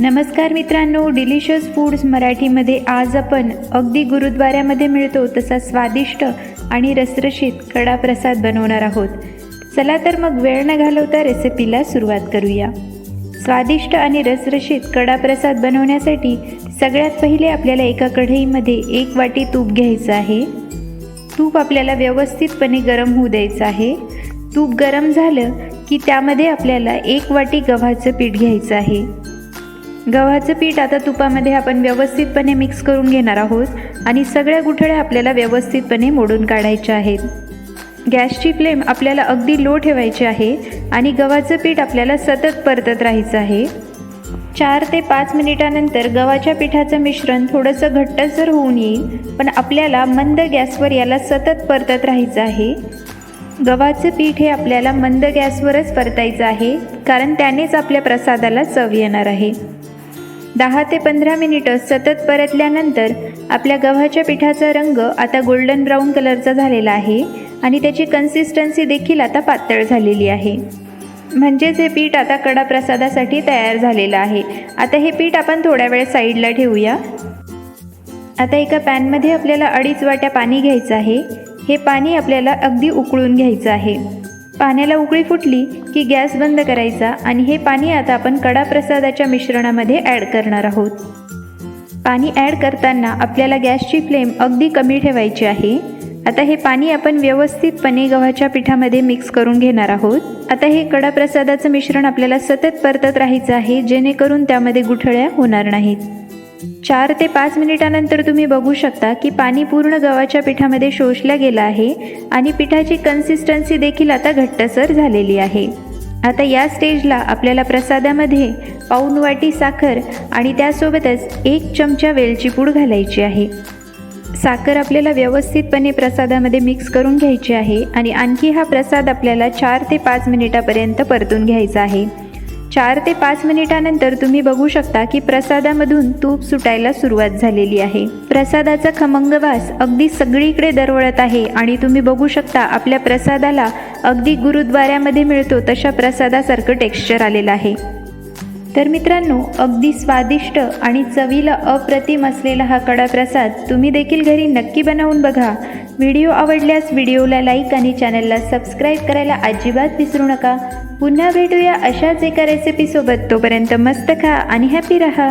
नमस्कार मित्रांनो delicious foods मराठीमध्ये आज आपण अगदी गुरुद्वाऱ्यामध्ये मिळतो तसा स्वादिष्ट आणि रसरशीत कडा प्रसाद बनवणार आहोत. चला तर मग वेळ न घालवता रेसिपीला सुरुवात करूया. स्वादिष्ट आणि रसरशीत कडा प्रसाद बनवण्यासाठी सगळ्यात पहिले आपल्याला एका कढईमध्ये एक वाटी तूप घ्यायचं आहे. तूप आपल्याला व्यवस्थितपणे गरम होऊ द्यायचं आहे. तूप गरम झालं की त्यामध्ये आपल्याला एक वाटी गव्हाचं पीठ घ्यायचं आहे. गव्हाचं पीठ आता तुपामध्ये आपण व्यवस्थितपणे मिक्स करून घेणार आहोत आणि सगळ्या गुठळ्या आपल्याला व्यवस्थितपणे मोडून काढायच्या आहेत. गॅसची फ्लेम आपल्याला अगदी लो ठेवायची आहे आणि गव्हाचं पीठ आपल्याला सतत परतत राहायचं आहे. चार ते पाच मिनिटानंतर गव्हाच्या पिठाचं मिश्रण थोडंसं घट्टसर होऊन येईल पण आपल्याला मंद गॅसवर याला सतत परतत राहायचं आहे. गव्हाचं पीठ हे आपल्याला मंद गॅसवरच परतायचं आहे कारण त्यानेच आपल्या प्रसादाला चव येणार आहे. दहा ते पंधरा मिनिटं सतत परतल्यानंतर आपल्या गव्हाच्या पिठाचा रंग आता गोल्डन ब्राऊन कलरचा झालेला आहे आणि त्याची कन्सिस्टन्सी देखील आता पातळ झालेली आहे. म्हणजेच हे पीठ आता कडा प्रसादासाठी तयार झालेलं आहे. आता हे पीठ आपण थोड्या वेळ साईडला ठेवूया. आता एका पॅनमध्ये आपल्याला अडीच वाट्या पाणी घ्यायचं आहे. हे पाणी आपल्याला अगदी उकळून घ्यायचं आहे. पाण्याला उकळी फुटली की गॅस बंद करायचा आणि हे पाणी आता आपण कडा प्रसादाच्या मिश्रणामध्ये ॲड करणार आहोत. पाणी ॲड करताना आपल्याला गॅसची फ्लेम अगदी कमी ठेवायची आहे. आता हे पाणी आपण व्यवस्थितपणे गव्हाच्या पिठामध्ये मिक्स करून घेणार आहोत. आता हे कडा प्रसादाचं मिश्रण आपल्याला सतत परतत राहायचं आहे जेणेकरून त्यामध्ये गुठळ्या होणार नाहीत. चार ते पाच मिनिटानंतर तुम्ही बघू शकता की पाणी पूर्ण गव्हाच्या पिठामध्ये शोषलं गेलं आहे आणि पिठाची कन्सिस्टन्सी देखील आता घट्टसर झालेली आहे. आता या स्टेजला आपल्याला प्रसादामध्ये पाऊन वाटी साखर आणि त्यासोबतच एक चमचा वेलची पूड घालायची आहे. साखर आपल्याला व्यवस्थितपणे प्रसादामध्ये मिक्स करून घ्यायची आहे आणि आणखी हा प्रसाद आपल्याला चार ते पाच मिनिटापर्यंत परतून घ्यायचा आहे. चार ते पाच मिनिटानंतर तुम्ही बघू शकता की प्रसादामधून तूप सुटायला सुरुवात झालेली आहे. प्रसादाचा खमंग वास अगदी सगळीकडे दरवळत आहे आणि तुम्ही बघू शकता आपल्या प्रसादाला अगदी गुरुद्वाऱ्यामध्ये मिळतो तशा प्रसादासारखं टेक्स्चर आलेलं आहे. तर मित्रांनो अगदी स्वादिष्ट आणि चवीला अप्रतिम असलेला हा कडा प्रसाद तुम्ही देखील घरी नक्की बनवून बघा. व्हिडिओ आवडल्यास व्हिडिओला लाईक आणि चॅनलला सबस्क्राईब करायला अजिबात विसरू नका. पुन्हा भेटूया अशाच एका रेसिपीसोबत तोपर्यंत मस्त खा आणि हॅपी रहा.